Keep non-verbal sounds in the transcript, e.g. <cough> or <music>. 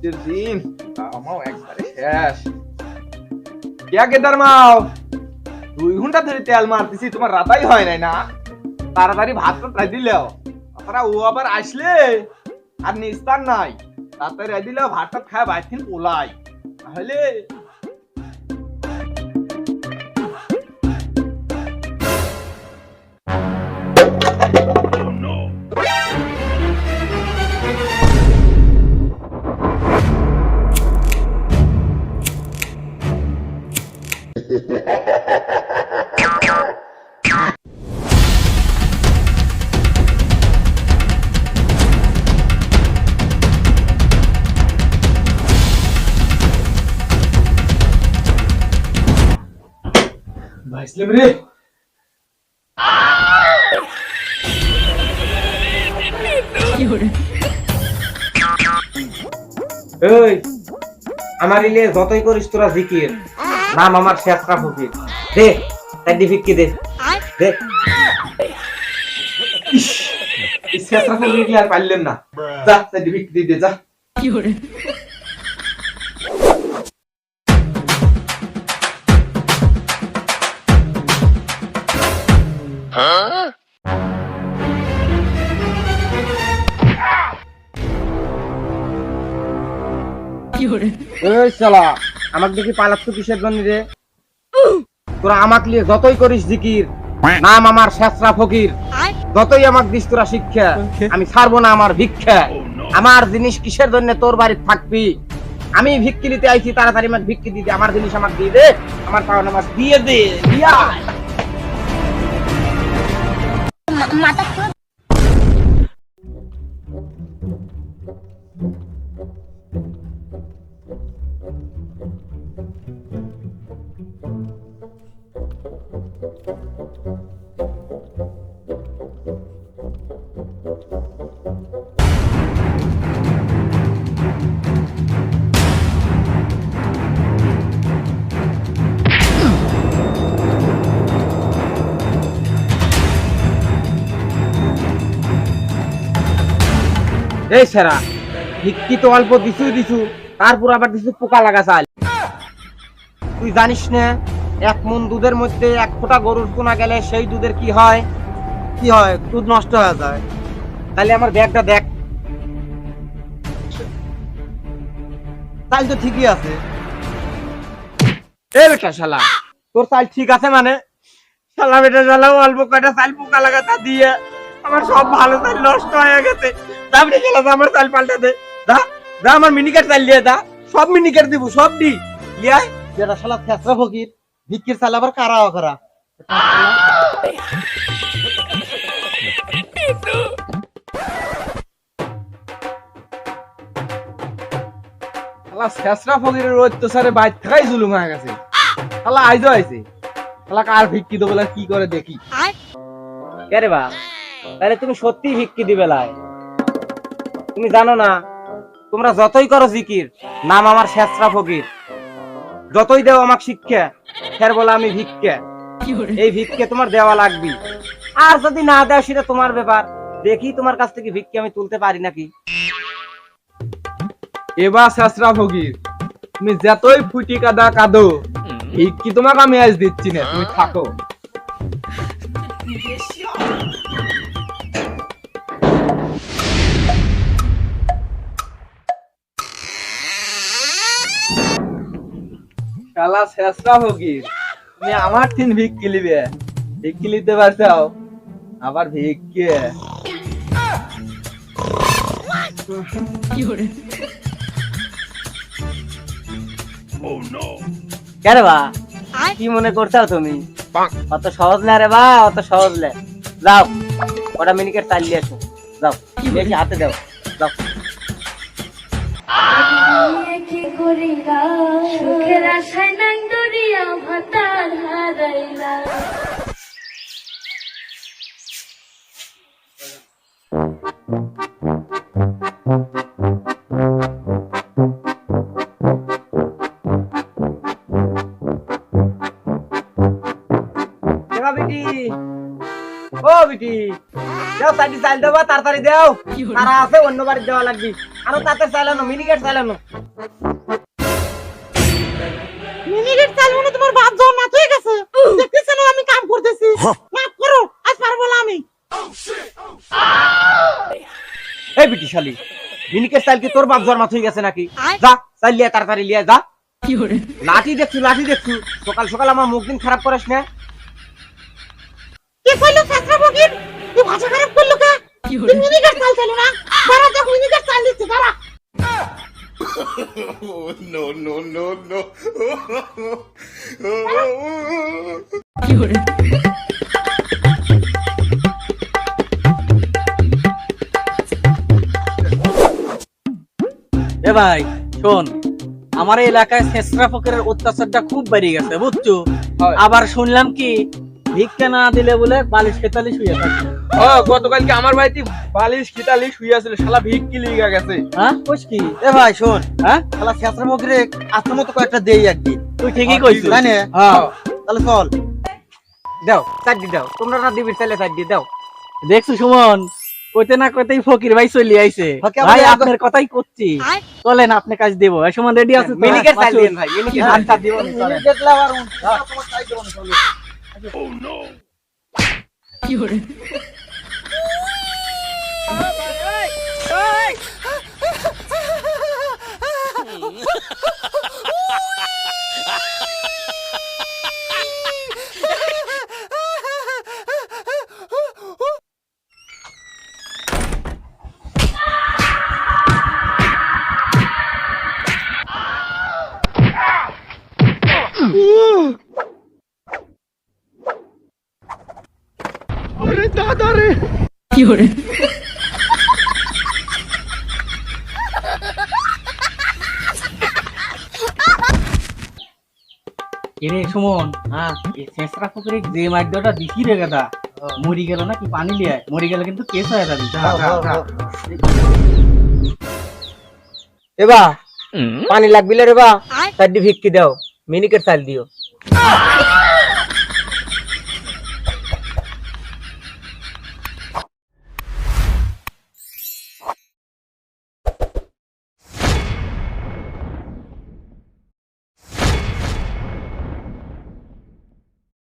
শীতের দিন? আমাও দুই ঘণ্টা ধরে তেল মারতেছি, তোমার রাতাই হয় নাই না? তাড়াতাড়ি ভাত রাই দিলেও তারা ও আবার আসলে, আর নিস্তার নাই। তাড়াতাড়ি রাই দিলেও ভাতটা খায় বাইথিন পোলাই তাহলে ভাইসলাম রে এই আমার ইলে যতই করিস তোরা জিকির। নাম আমার শেষরা ফকির। দে তাই ফিক্কি দে। দে। শেষরা করে আর পারলেন না। যা বিক্রি দিয়ে যা। এই শালা, আমাকে দেখি পালাচ্ছ কিসের জন্য রে? তোরা আমাকে লিয়ে যতই করিস জিকির, নাম আমার শেষরা ফকির। যতই আমাকে দিস তোরা শিক্ষা, আমি ছাড়বো না আমার ভিক্ষা। আমার জিনিস কিসের জন্য তোর বাড়িতে থাকবি? আমি ভিক্ষি নিতে আইছি, তাড়াতাড়ি আমাকে ভিক্ষি দিতে, আমার জিনিস আমাকে দিয়ে দে, আমার পাওনা আমার দিয়ে দে, দিয়ে 妈的 এই সেরা। ভিক্ষি তো অল্প দিছু দিছু। তারপর আবার দিছু পোকা লাগা চাল। তুই জানিস না, এক মন দুধের মধ্যে এক ফোঁটা গরুর কোনা গেলে সেই দুধের কি হয়? কি হয়? দুধ নষ্ট হয়ে যায়। তাহলে আমার ব্যাগটা দেখ। চাল তো ঠিকই আছে। এ বেটা শালা, তোর চাল ঠিক আছে মানে? শালা বেটা শালা, অল্প কয়টা চাল পোকা লাগা তা দিয়ে আমার সব ভালো চাল নষ্ট হয়ে গেছে। দাবড়ি গেল আমার চাল পাল্টা দে। দা দা আমার মিনিকেট চাল দিয়ে দা। সব মিনিকেট দিব সব দি। লিয়াই যেটা শালা থেসরা ফকির ভিক্ষির চাল আবার কারা করা শালা শেষরা ফকিরের অত্যাচারে বাইর থাকাই জুলুম হয়ে গেছে। শালা আইজো আইছে। শালা কার ভিক্ষি দেবো বলে কি করে দেখি? কে রে বা তাহলে তুমি সত্যি ভিক্ষি দিবে লাই। তুমি জানো না তোমরা যতই করো জিকির নাম আমার শেষরা ফকির। যতই দেও আমাকে শিক্ষা ফের বলে আমি ভিক্ষা। এই ভিক্ষে তোমার দেওয়া লাগবে আর যদি না দেও সেটা তোমার ব্যাপার। দেখি তোমার কাছ থেকে ভিক্ষে আমি তুলতে পারি নাকি? এবার শেষরা ফকির তুমি যতই ফুটি কাদা কাদো ভিক্ষি তোমাকে আমি আজ দিচ্ছি না তুমি থাকো। শালা শেষরা ফকির তুমি আমার তিন ভিক্ষি লিবে। ভিক্ষি লিতে পারছাও? আবার ভিক্ষি। কে রে বা কি মনে করছ তুমি? অত সহজ না রে বা অত সহজ না। যাও ওটা মিনিকেট চালিয়ে এসো। যাও বেশি হাতে দাও। যাও। কি করিলা। সুখের আশায় নাং দরিয়া ভাতার হারাইলা বিটি। ও বিটি। আরও চারটি চাল দেবা তাড়াতাড়ি দাও। তারা আছে অন্য বাড়ি দেওয়া লাগবে। আরও তাতে চালানো মিনিকেট চালানো মিনিকেট চালবো না তোমার বাপ জন মাথা হয়ে গেছে। দেখতেছ না আমি কাম করতেছি। মাফ করো আজ পারব না আমি। এই বিটি শালি মিনিকেট চাল কি তোর বাপ জন্মাত হয়ে গেছে নাকি? যা চাল লিয়া তাড়াতাড়ি লিয়া যা। লাঠি দেখছু লাঠি দেখছু। সকাল সকাল আমার মুখ দিন খারাপ করিস না। কি কইলো শাস্ত্র ফকির? তুই ভাষা খারাপ করল কে? তুই মিনিকেট চাল চালু না? দাঁড়া দেখ মিনিকেট চাল দিচ্ছি দাঁড়া। <laughs> এ ভাই শোন আমার এলাকায় শেষরা ফকিরের অত্যাচারটা খুব বেড়ে গেছে বুঝছ? আবার শুনলাম কি ভিক্ষা না দিলে বলে বালিশ পেতালিশ হয়ে থাকে। ও গতকালকে আমার বাড়িতে বালিশ খিতালি শুয়ে আছিল শালা ভিক্ষি লিগা গেছে। হ্যাঁ? কি? এ ভাই শোন। হ্যাঁ? শেষরা ফকিরে আত্ম মতো কয়েকটা দেই একদিন তুই ঠিকই কইছিস। তাই না? হ্যাঁ। তাহলে চল। দাও দাও। তোমরা না চারটি দাও। দেখছ সুমন? কইতে না কইতেই ফকির ভাই চলে আইছে। ভাই ভাই আপনার কথাই করছি। চলেন আপনি কাজ দেবো। এই সুমন রেডি আছে? চাল মাসুদ? দিন ভাই মিনিকেট আচ্ছা দিব মিনিকেট লাগার এরে সুমন হ্যাঁ শেষরা যে মাইদটা দিছি রে গাদা মরি গেল না কি পানি লিয়ে মরি গেলে কিন্তু কেস হয়ে যাবি। এবা পানি লাগবিলে রে বা। চারটি ভিক্ষি দাও মিনিকেট চাল দিও।